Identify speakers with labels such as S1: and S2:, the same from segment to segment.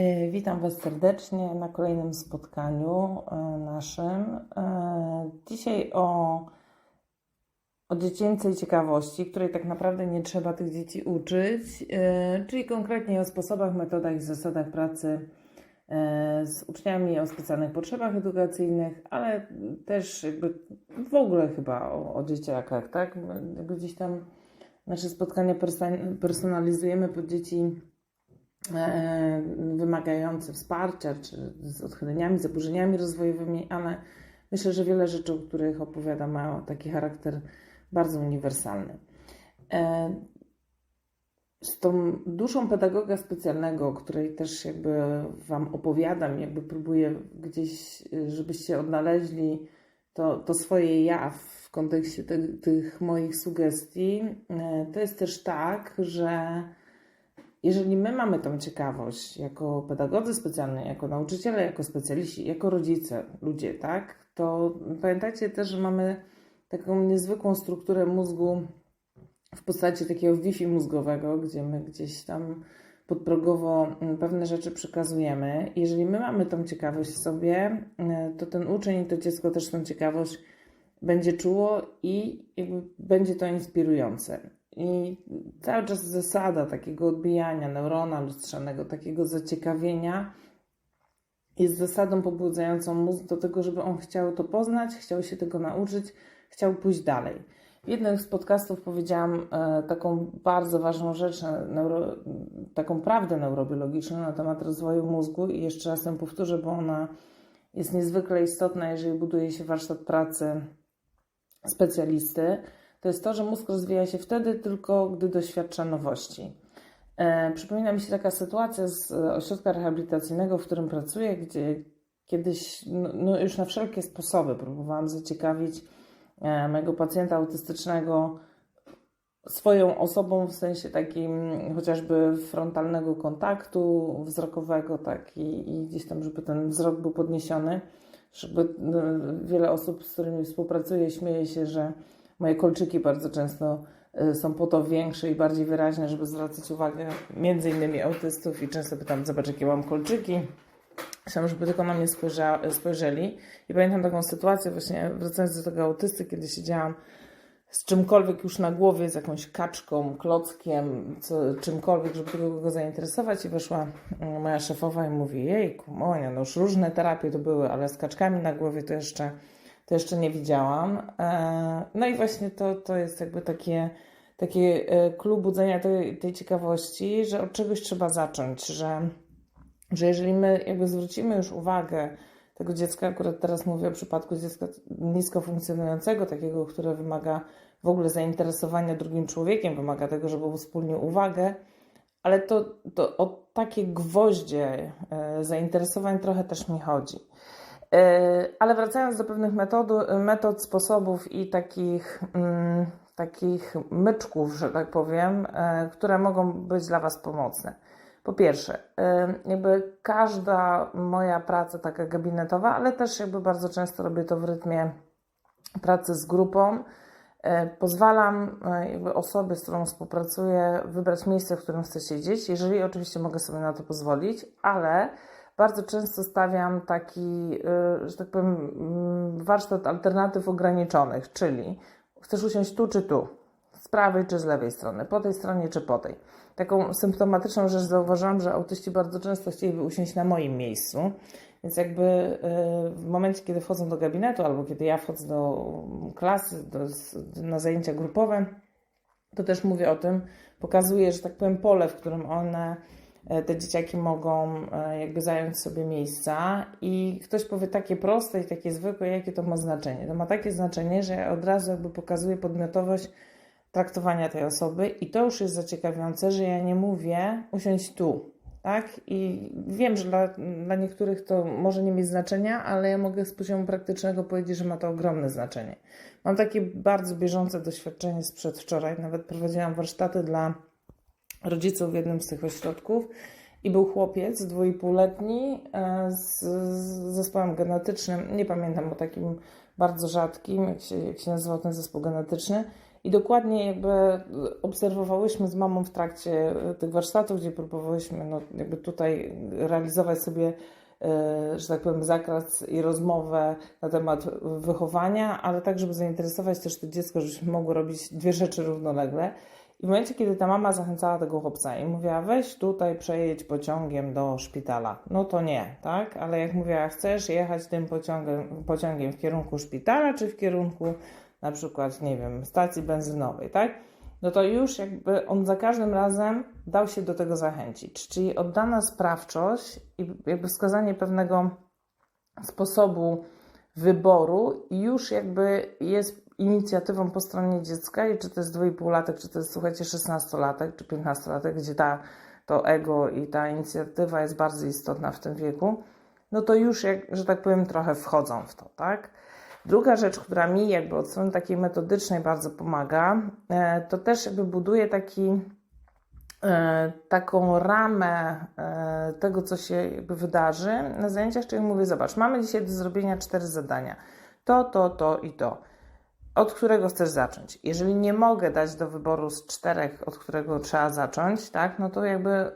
S1: E, Witam Was serdecznie na kolejnym spotkaniu e, naszym. E, Dzisiaj o, o dziecięcej ciekawości, której tak naprawdę nie trzeba tych dzieci uczyć, czyli konkretnie o sposobach, metodach i zasadach pracy z uczniami o specjalnych potrzebach edukacyjnych, ale też jakby w ogóle chyba o, o dzieciakach, tak? Gdzieś tam nasze spotkania perso- personalizujemy pod dzieci e, wymagające wsparcia, czy z odchyleniami, zaburzeniami rozwojowymi, ale myślę, że wiele rzeczy, o których opowiadam, ma taki charakter bardzo uniwersalny. E, Z tą duszą pedagoga specjalnego, o której też jakby Wam opowiadam, jakby próbuję gdzieś, żebyście odnaleźli to, to swoje ja w kontekście te, tych moich sugestii, e, to jest też tak, że jeżeli my mamy tą ciekawość jako pedagodzy specjalni, jako nauczyciele, jako specjaliści, jako rodzice, ludzie, tak, to pamiętajcie też, że mamy taką niezwykłą strukturę mózgu w postaci takiego Wi-Fi mózgowego, gdzie my gdzieś tam podprogowo mm, pewne rzeczy przekazujemy. Jeżeli my mamy tą ciekawość w sobie, y, to ten uczeń i to dziecko też tą ciekawość będzie czuło i będzie to inspirujące. I cały czas zasada takiego odbijania neurona lustrzanego, takiego zaciekawienia jest zasadą pobudzającą mózg do tego, żeby on chciał to poznać, chciał się tego nauczyć, chciał pójść dalej. W jednym z podcastów powiedziałam e, taką bardzo ważną rzecz, e, neuro, taką prawdę neurobiologiczną na temat rozwoju mózgu i jeszcze raz ją powtórzę, bo ona jest niezwykle istotna, jeżeli buduje się warsztat pracy specjalisty. To jest to, że mózg rozwija się wtedy tylko, gdy doświadcza nowości. E, przypomina mi się taka sytuacja z e, ośrodka rehabilitacyjnego, w którym pracuję, gdzie kiedyś no, no już na wszelkie sposoby próbowałam zaciekawić e, mojego pacjenta autystycznego swoją osobą w sensie takim chociażby frontalnego kontaktu wzrokowego, tak i, i gdzieś tam, żeby ten wzrok był podniesiony. Żeby no, wiele osób, z którymi współpracuję, śmieje się, że moje kolczyki bardzo często y, są po to większe i bardziej wyraźne, żeby zwracać uwagę między innymi autystów i często pytam, zobacz jakie mam kolczyki. Chciałam, żeby tylko na mnie spojrzeli. I pamiętam taką sytuację właśnie wracając do tego autysty, kiedy siedziałam z czymkolwiek już na głowie, z jakąś kaczką, klockiem, co, czymkolwiek, żeby tylko go zainteresować i weszła mm, moja szefowa i mówi, jejku, Monia, no już różne terapie to były, ale z kaczkami na głowie to jeszcze, to jeszcze nie widziałam. E, No i właśnie to, to jest jakby takie, takie e, clue budzenia tej, tej ciekawości, że od czegoś trzeba zacząć, że, że jeżeli my jakby zwrócimy już uwagę tego dziecka, akurat teraz mówię o przypadku dziecka nisko funkcjonującego, takiego, które wymaga w ogóle zainteresowania drugim człowiekiem, wymaga tego, żeby uwspólnił uwagę, ale to, to o takie gwoździe e, zainteresowań trochę też mi chodzi. E, Ale wracając do pewnych metod, metod sposobów i takich, mm, takich myczków, że tak powiem, e, które mogą być dla Was pomocne. Po pierwsze, e, jakby każda moja praca taka gabinetowa, ale też jakby bardzo często robię to w rytmie pracy z grupą, pozwalam jakby osobie, z którą współpracuję, wybrać miejsce, w którym chce siedzieć, jeżeli oczywiście mogę sobie na to pozwolić, ale bardzo często stawiam taki, y, że tak powiem, mm, warsztat alternatyw ograniczonych, czyli chcesz usiąść tu czy tu, z prawej czy z lewej strony, po tej stronie czy po tej. Taką symptomatyczną rzecz zauważyłam, że autyści bardzo często chcieliby usiąść na moim miejscu, więc jakby y, w momencie, kiedy wchodzą do gabinetu albo kiedy ja wchodzę do klasy, do, na zajęcia grupowe, to też mówię o tym, pokazuję, że tak powiem, pole, w którym one, te dzieciaki mogą e, jakby zająć sobie miejsca i ktoś powie takie proste i takie zwykłe, jakie to ma znaczenie. To ma takie znaczenie, że ja od razu jakby pokazuję podmiotowość traktowania tej osoby i to już jest zaciekawiające, że ja nie mówię usiądź tu, tak? I wiem, że dla, dla niektórych to może nie mieć znaczenia, ale ja mogę z poziomu praktycznego powiedzieć, że ma to ogromne znaczenie. Mam takie bardzo bieżące doświadczenie z przedwczoraj. Nawet prowadziłam warsztaty dla rodziców w jednym z tych ośrodków i był chłopiec dwuipółletni e, z, zespołem genetycznym. Nie pamiętam o takim bardzo rzadkim, jak się, jak się nazywał ten zespół genetyczny. I dokładnie jakby obserwowałyśmy z mamą w trakcie e, tych warsztatów, gdzie próbowałyśmy no, jakby tutaj realizować sobie, e, że tak powiem, zakres i rozmowę na temat wychowania, ale tak, żeby zainteresować też to dziecko, żebyśmy mogły robić dwie rzeczy równolegle. I w momencie, kiedy ta mama zachęcała tego chłopca i mówiła, weź tutaj przejedź pociągiem do szpitala, no to nie, tak? Ale jak mówiła, chcesz jechać tym pociągiem, pociągiem w kierunku szpitala, czy w kierunku na przykład, nie wiem, stacji benzynowej, tak? No to już jakby on za każdym razem dał się do tego zachęcić. Czyli oddana sprawczość i jakby wskazanie pewnego sposobu wyboru już jakby jest inicjatywą po stronie dziecka i czy to jest 2,5-latek, czy to jest, słuchajcie, 16-latek, czy 15-latek, gdzie ta, to ego i ta inicjatywa jest bardzo istotna w tym wieku, no to już, jak, że tak powiem, trochę wchodzą w to, tak? Druga rzecz, która mi jakby od strony takiej metodycznej bardzo pomaga, e, to też jakby buduje taki, e, taką ramę e, tego, co się jakby wydarzy na zajęciach, czyli mówię, zobacz, mamy dzisiaj do zrobienia cztery zadania. To, to, to i to. Od którego chcesz zacząć? Jeżeli nie mogę dać do wyboru z czterech, od którego trzeba zacząć, tak, no to jakby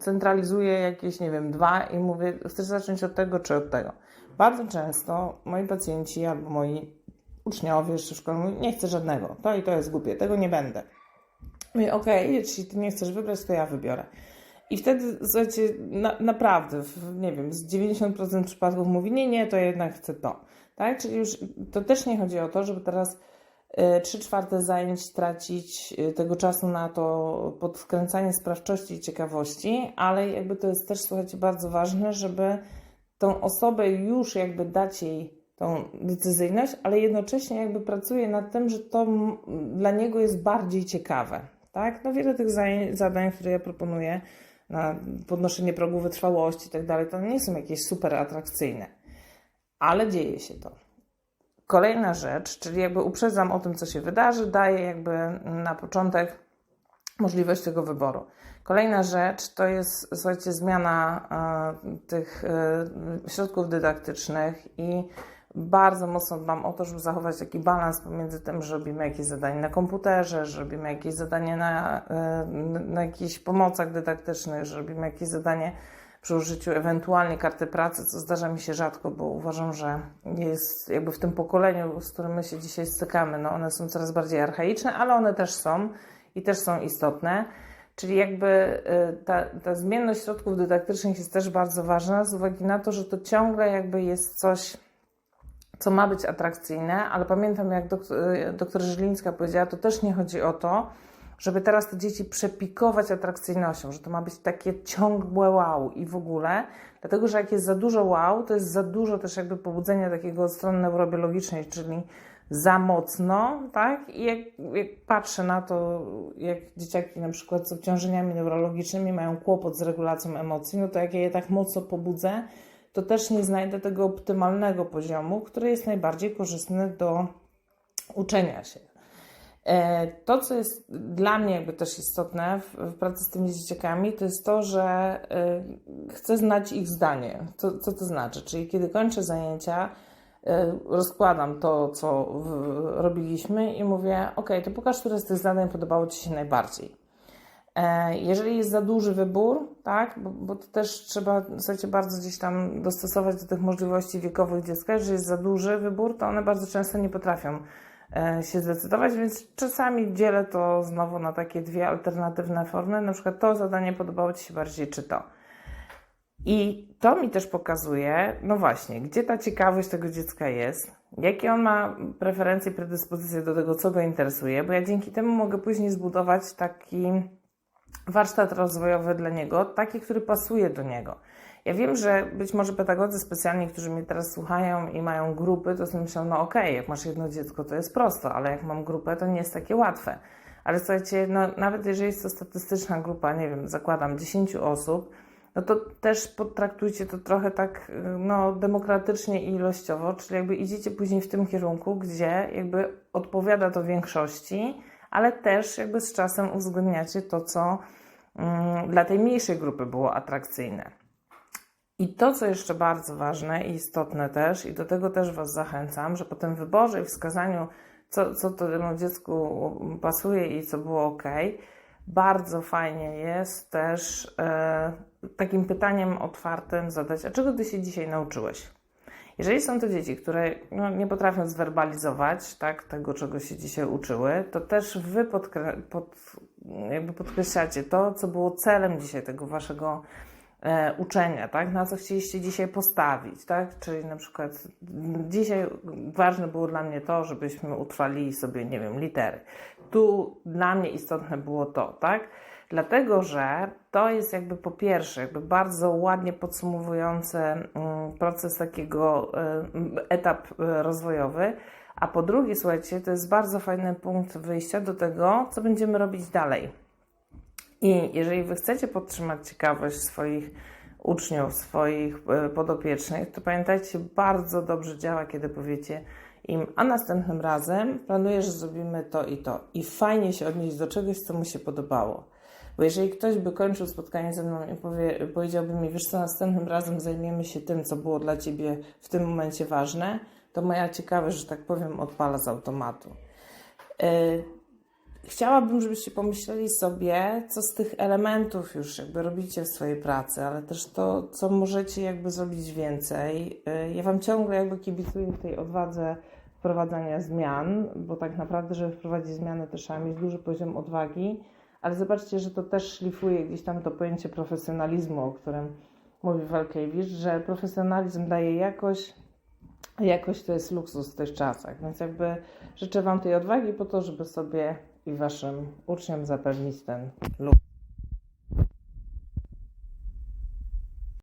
S1: centralizuję jakieś, nie wiem, dwa i mówię, chcesz zacząć od tego czy od tego. Bardzo często moi pacjenci albo moi uczniowie jeszcze w szkole mówią, nie chcę żadnego, to i to jest głupie, tego nie będę. Mówię, okej, okay, jeśli ty nie chcesz wybrać, to ja wybiorę. I wtedy, słuchajcie, na, naprawdę, w, nie wiem, z 90% przypadków mówi, nie, nie, to jednak chcę to. Tak? Czyli już to też nie chodzi o to, żeby teraz y, trzy czwarte zajęć tracić y, tego czasu na to podkręcanie sprawczości i ciekawości, ale jakby to jest też, słuchajcie, bardzo ważne, żeby tą osobę już jakby dać jej tą decyzyjność, ale jednocześnie jakby pracuje nad tym, że to dla niego jest bardziej ciekawe. Tak? No wiele tych zadań, które ja proponuję na podnoszenie progu wytrwałości i tak dalej, to nie są jakieś super atrakcyjne, ale dzieje się to. Kolejna rzecz, czyli jakby uprzedzam o tym, co się wydarzy, daję jakby na początek możliwość tego wyboru. Kolejna rzecz to jest, słuchajcie, zmiana e, tych e, środków dydaktycznych i bardzo mocno dbam o to, żeby zachować taki balans pomiędzy tym, że robimy jakieś zadanie na komputerze, że robimy jakieś zadanie na, e, na jakichś pomocach dydaktycznych, że robimy jakieś zadanie przy użyciu ewentualnie karty pracy, co zdarza mi się rzadko, bo uważam, że jest jakby w tym pokoleniu, z którym my się dzisiaj stykamy, no one są coraz bardziej archaiczne, ale one też są i też są istotne. Czyli jakby y, ta, ta zmienność środków dydaktycznych jest też bardzo ważna z uwagi na to, że to ciągle jakby jest coś, co ma być atrakcyjne, ale pamiętam jak doktor, doktor Żylińska powiedziała, to też nie chodzi o to, żeby teraz te dzieci przepikować atrakcyjnością, że to ma być takie ciągłe wow i w ogóle, dlatego że jak jest za dużo wow, to jest za dużo też jakby pobudzenia takiego od strony neurobiologicznej, czyli za mocno, tak? I jak, jak, patrzę na to, jak dzieciaki na przykład z obciążeniami neurologicznymi mają kłopot z regulacją emocji, no to jak ja je tak mocno pobudzę, to też nie znajdę tego optymalnego poziomu, który jest najbardziej korzystny do uczenia się. E, to, co jest dla mnie jakby też istotne w, pracy z tymi dzieciakami, to jest to, że y, chcę znać ich zdanie. Co, to znaczy? Czyli kiedy kończę zajęcia, E, rozkładam to, co robiliśmy i mówię, ok, to pokaż, które z tych zadań podobało Ci się najbardziej. E, jeżeli jest za duży wybór, tak, bo, bo to też trzeba słuchajcie, bardzo gdzieś tam dostosować do tych możliwości wiekowych dziecka, jeżeli jest za duży wybór, to one bardzo często nie potrafią e, się zdecydować, więc czasami dzielę to znowu na takie dwie alternatywne formy, na przykład to zadanie podobało Ci się bardziej, czy to. I to mi też pokazuje, no właśnie, gdzie ta ciekawość tego dziecka jest, jakie on ma preferencje, predyspozycje do tego, co go interesuje, bo ja dzięki temu mogę później zbudować taki warsztat rozwojowy dla niego, taki, który pasuje do niego. Ja wiem, że być może pedagodzy specjalni, którzy mnie teraz słuchają i mają grupy, to sobie myślą, no okej, okay, jak masz jedno dziecko, to jest prosto, ale jak mam grupę, to nie jest takie łatwe. Ale słuchajcie, no, nawet jeżeli jest to statystyczna grupa, nie wiem, zakładam 10 osób, no to też potraktujcie to trochę tak no, demokratycznie i ilościowo, czyli jakby idziecie później w tym kierunku, gdzie jakby odpowiada to większości, ale też jakby z czasem uwzględniacie to, co mm, dla tej mniejszej grupy było atrakcyjne. I to, co jeszcze bardzo ważne i istotne też, i do tego też Was zachęcam, że po tym wyborze i wskazaniu co, co temu dziecku pasuje i co było ok. Bardzo fajnie jest też e, takim pytaniem otwartym zadać, a czego ty się dzisiaj nauczyłeś? Jeżeli są to dzieci, które no, nie potrafią zwerbalizować tak, tego, czego się dzisiaj uczyły, to też wy podkre- pod, jakby podkreślacie to, co było celem dzisiaj tego waszego e, uczenia, tak? na co chcieliście dzisiaj postawić. Tak? Czyli na przykład dzisiaj ważne było dla mnie to, żebyśmy utrwalili sobie, nie wiem, litery. Tu dla mnie istotne było to, tak? Dlatego, że to jest jakby po pierwsze, jakby bardzo ładnie podsumowujące mm, proces takiego y, etap y, rozwojowy, a po drugie, słuchajcie, to jest bardzo fajny punkt wyjścia do tego, co będziemy robić dalej. I jeżeli Wy chcecie podtrzymać ciekawość swoich uczniów, swoich e, podopiecznych, to pamiętajcie, bardzo dobrze działa, kiedy powiecie im, a następnym razem planuję, że zrobimy to i to. I fajnie się odnieść do czegoś, co mu się podobało. Bo jeżeli ktoś by kończył spotkanie ze mną i powie, powiedziałby mi, wiesz co, następnym razem zajmiemy się tym, co było dla Ciebie w tym momencie ważne, to moja ciekawość, że tak powiem, odpala z automatu. Yy, Chciałabym, żebyście pomyśleli sobie, co z tych elementów już jakby robicie w swojej pracy, ale też to, co możecie jakby zrobić więcej. Y, Ja Wam ciągle jakby kibicuję w tej odwadze wprowadzania zmian, bo tak naprawdę, żeby wprowadzić zmiany, to trzeba mieć duży poziom odwagi, ale zobaczcie, że to też szlifuje gdzieś tam to pojęcie profesjonalizmu, o którym mówi Walkiewicz, że profesjonalizm daje jakość, a jakość to jest luksus w tych czasach. Więc jakby życzę Wam tej odwagi po to, żeby sobie i Waszym uczniom zapewnić ten luksus.